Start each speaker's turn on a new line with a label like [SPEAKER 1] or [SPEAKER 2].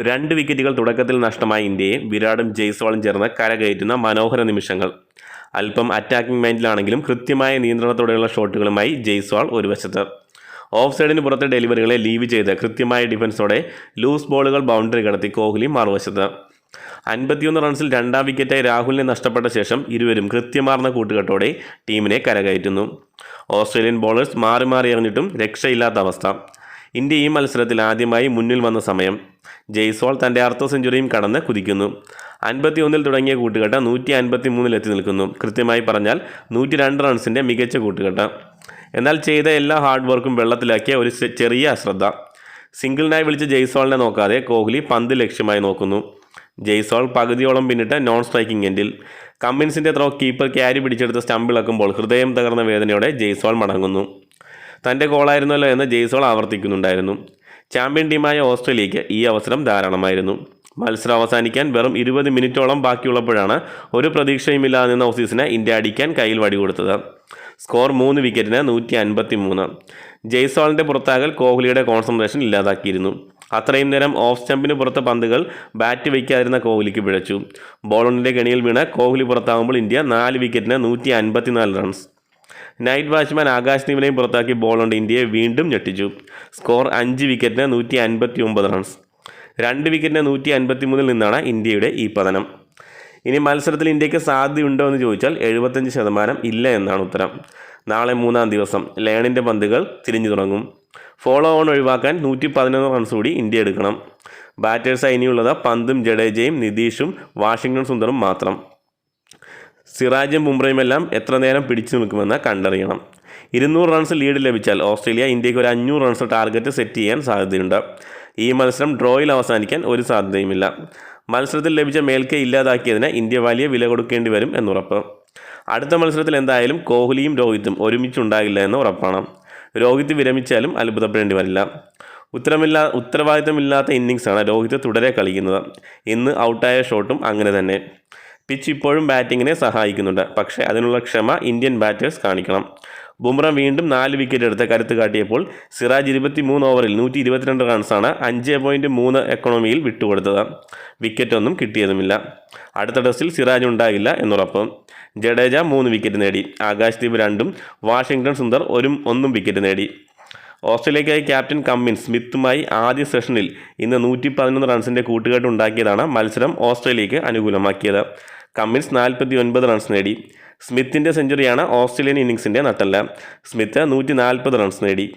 [SPEAKER 1] രണ്ട് വിക്കറ്റുകൾ തുടക്കത്തിൽ നഷ്ടമായ ഇന്ത്യയെ വിരാടും ജയ്സ്വാളും ചേർന്ന് കരകയറ്റുന്ന മനോഹര നിമിഷങ്ങൾ. അല്പം അറ്റാക്കിംഗ് മൈൻഡിലാണെങ്കിലും കൃത്യമായ നിയന്ത്രണത്തോടെയുള്ള ഷോട്ടുകളുമായി ജയ്സ്വാൾ ഒരു വശത്ത്. ഓഫ് സൈഡിന് പുറത്തെ ഡെലിവറികളെ ലീവ് ചെയ്ത് കൃത്യമായ ഡിഫൻസോടെ ലൂസ് ബോളുകൾ ബൗണ്ടറി കടത്തി കോഹ്ലി മറുവശത്ത്. അൻപത്തിയൊന്ന് റൺസിൽ രണ്ടാം വിക്കറ്റായി രാഹുലിനെ നഷ്ടപ്പെട്ട ശേഷം ഇരുവരും കൃത്യമാർന്ന കൂട്ടുകെട്ടോടെ ടീമിനെ കരകയറ്റുന്നു. ഓസ്ട്രേലിയൻ ബോളേഴ്സ് മാറി മാറി എറിഞ്ഞിട്ടും രക്ഷയില്ലാത്ത അവസ്ഥ. ഇന്ത്യ ഈ മത്സരത്തിൽ ആദ്യമായി മുന്നിൽ വന്ന സമയം ജയ്സോൾ തന്റെ അർദ്ധ സെഞ്ചുറിയും കടന്ന് കുതിക്കുന്നു. അൻപത്തി ഒന്നിൽ തുടങ്ങിയ കൂട്ടുകെട്ട് നൂറ്റി അൻപത്തി മൂന്നിലെത്തി നിൽക്കുന്നു. കൃത്യമായി പറഞ്ഞാൽ നൂറ്റി രണ്ട് റൺസിന്റെ മികച്ച കൂട്ടുകെട്ട്. എന്നാൽ ചെയ്ത എല്ലാ ഹാർഡ് വർക്കും വെള്ളത്തിലാക്കിയ ഒരു ചെറിയ അശ്രദ്ധ. സിംഗിളിനായി വിളിച്ച ജയ്സോളിനെ നോക്കാതെ കോഹ്ലി പന്ത് ലക്ഷ്യമായി നോക്കുന്നു. ജയ്സോൾ പകുതിയോളം പിന്നിട്ട് നോൺ സ്ട്രൈക്കിംഗ് എൻഡിൽ. കമ്മിൻസിന്റെ ത്രോ കീപ്പർ ക്യാരി പിടിച്ചെടുത്ത് സ്റ്റമ്പിളക്കുമ്പോൾ ഹൃദയം തകർന്ന വേദനയോടെ ജയ്സോൾ മടങ്ങുന്നു. തന്റെ ഗോളായിരുന്നല്ലോ എന്ന് ജെയ്സോൾ ആവർത്തിക്കുന്നുണ്ടായിരുന്നു. ചാമ്പ്യൻ ടീമായ ഓസ്ട്രേലിയയ്ക്ക് ഈ അവസരം ധാരാളമായിരുന്നു. മത്സരം അവസാനിക്കാൻ വെറും ഇരുപത് മിനിറ്റോളം ബാക്കിയുള്ളപ്പോഴാണ് ഒരു പ്രതീക്ഷയുമില്ലാതെ നിന്ന ഓസീസിന് ഇന്ത്യ അടിക്കാൻ കയ്യിൽ വടി കൊടുത്തത്. സ്കോർ മൂന്ന് വിക്കറ്റിന് നൂറ്റി അൻപത്തി മൂന്ന് ജയ്സ്വാളിന്റെ പുറത്താകൽ കോഹ്ലിയുടെ കോൺസെൻട്രേഷൻ ഇല്ലാതാക്കിയിരുന്നു. അത്രയും നേരം ഓഫ് സ്റ്റമ്പിന് പുറത്തെ പന്തുകൾ ബാറ്റ് വയ്ക്കാതിരുന്ന കോഹ്ലിക്ക് പിഴച്ചു. ബോളറിന്റെ കെണിയിൽ വീണ് കോഹ്ലി പുറത്താകുമ്പോൾ ഇന്ത്യ നാല് വിക്കറ്റിന് നൂറ്റി അൻപത്തിനാല് റൺസ്. നൈറ്റ് വാച്ച്മാൻ ആകാശ് ദീപിനെയും പുറത്താക്കി ബോൾ കൊണ്ട് ഇന്ത്യയെ വീണ്ടും ഞെട്ടിച്ചു. സ്കോർ അഞ്ച് വിക്കറ്റിന് നൂറ്റി അൻപത്തി ഒമ്പത് റൺസ് രണ്ട് വിക്കറ്റിന് നൂറ്റി അൻപത്തി മൂന്നിൽ നിന്നാണ് ഇന്ത്യയുടെ ഈ പതനം. ഇനി മത്സരത്തിൽ ഇന്ത്യയ്ക്ക് സാധ്യതയുണ്ടോ എന്ന് ചോദിച്ചാൽ എഴുപത്തഞ്ച് ശതമാനം ഇല്ല എന്നാണ് ഉത്തരം. നാളെ മൂന്നാം ദിവസം ലേണിന്റെ പന്തുകൾ തിരിഞ്ഞു തുടങ്ങും. ഫോളോ ഓൺ ഒഴിവാക്കാൻ നൂറ്റി പതിനൊന്ന് റൺസ് കൂടി ഇന്ത്യ എടുക്കണം. ബാറ്റേഴ്സായി ഇനിയുള്ളത് പന്തും ജഡേജയും നിതീഷും വാഷിങ്ടൺ സുന്ദറും മാത്രം. സിറാജും ബുംറയുമെല്ലാം എത്ര നേരം പിടിച്ചു നിൽക്കുമെന്ന് കണ്ടറിയണം. ഇരുന്നൂറ് റൺസ് ലീഡ് ലഭിച്ചാൽ ഓസ്ട്രേലിയ ഇന്ത്യയ്ക്ക് ഒരു അഞ്ഞൂറ് റൺസ് ടാർഗറ്റ് സെറ്റ് ചെയ്യാൻ സാധ്യതയുണ്ട്. ഈ മത്സരം ഡ്രോയിൽ അവസാനിക്കാൻ ഒരു സാധ്യതയുമില്ല. മത്സരത്തിൽ ലഭിച്ച മേൽക്കൈ ഇല്ലാതാക്കിയതിന് ഇന്ത്യ വലിയ വില കൊടുക്കേണ്ടി വരും എന്നുറപ്പ്. അടുത്ത മത്സരത്തിൽ എന്തായാലും കോഹ്ലിയും രോഹിത്തും ഒരുമിച്ചുണ്ടാകില്ല എന്ന് ഉറപ്പാണ്. രോഹിത് വിരമിച്ചാലും അത്ഭുതപ്പെടേണ്ടി വരില്ല. ഉത്തരമില്ലാ ഉത്തരവാദിത്തമില്ലാത്ത ഇന്നിങ്സാണ് രോഹിത് തുടരെ കളിക്കുന്നത്. ഇന്ന് ഔട്ടായ ഷോട്ടും അങ്ങനെ തന്നെ. പിച്ച് ഇപ്പോഴും ബാറ്റിങ്ങിനെ സഹായിക്കുന്നുണ്ട്. പക്ഷേ അതിനുള്ള ക്ഷമ ഇന്ത്യൻ ബാറ്റേഴ്സ് കാണിക്കണം. ബുംറ വീണ്ടും നാല് വിക്കറ്റ് എടുത്ത് കരുത്ത് കാട്ടിയപ്പോൾ സിറാജ് ഇരുപത്തി മൂന്ന് ഓവറിൽ നൂറ്റി ഇരുപത്തിരണ്ട് റൺസാണ് അഞ്ച് പോയിന്റ് മൂന്ന് എക്കണോമിയിൽ വിട്ടുകൊടുത്തത്. വിക്കറ്റൊന്നും കിട്ടിയതുമില്ല. അടുത്ത ടെസ്റ്റിൽ സിറാജ് ഉണ്ടാകില്ല എന്നുറപ്പ്. ജഡേജ മൂന്ന് വിക്കറ്റ് നേടി. ആകാശ്ദീപ് രണ്ടും വാഷിങ്ടൺ സുന്ദർ ഒരു ഒന്നും വിക്കറ്റ് നേടി. ഓസ്ട്രേലിയക്കായി ക്യാപ്റ്റൻ കമ്മിൻ സ്മിത്തുമായി ആദ്യ സെഷനിൽ ഇന്ന് നൂറ്റി പതിനൊന്ന് റൺസിന്റെ കൂട്ടുകെട്ട് ഉണ്ടാക്കിയതാണ് മത്സരം ഓസ്ട്രേലിയക്ക് അനുകൂലമാക്കിയത്. കമ്മിൻസ് നാൽപ്പത്തി ഒൻപത് റൺസ് നേടി. സ്മിത്തിന്റെ സെഞ്ചുറിയാണ് ഓസ്ട്രേലിയൻ ഇന്നിങ്സിന്റെ നട്ടല്ല. സ്മിത്ത് നൂറ്റി നാൽപ്പത് റൺസ് നേടി.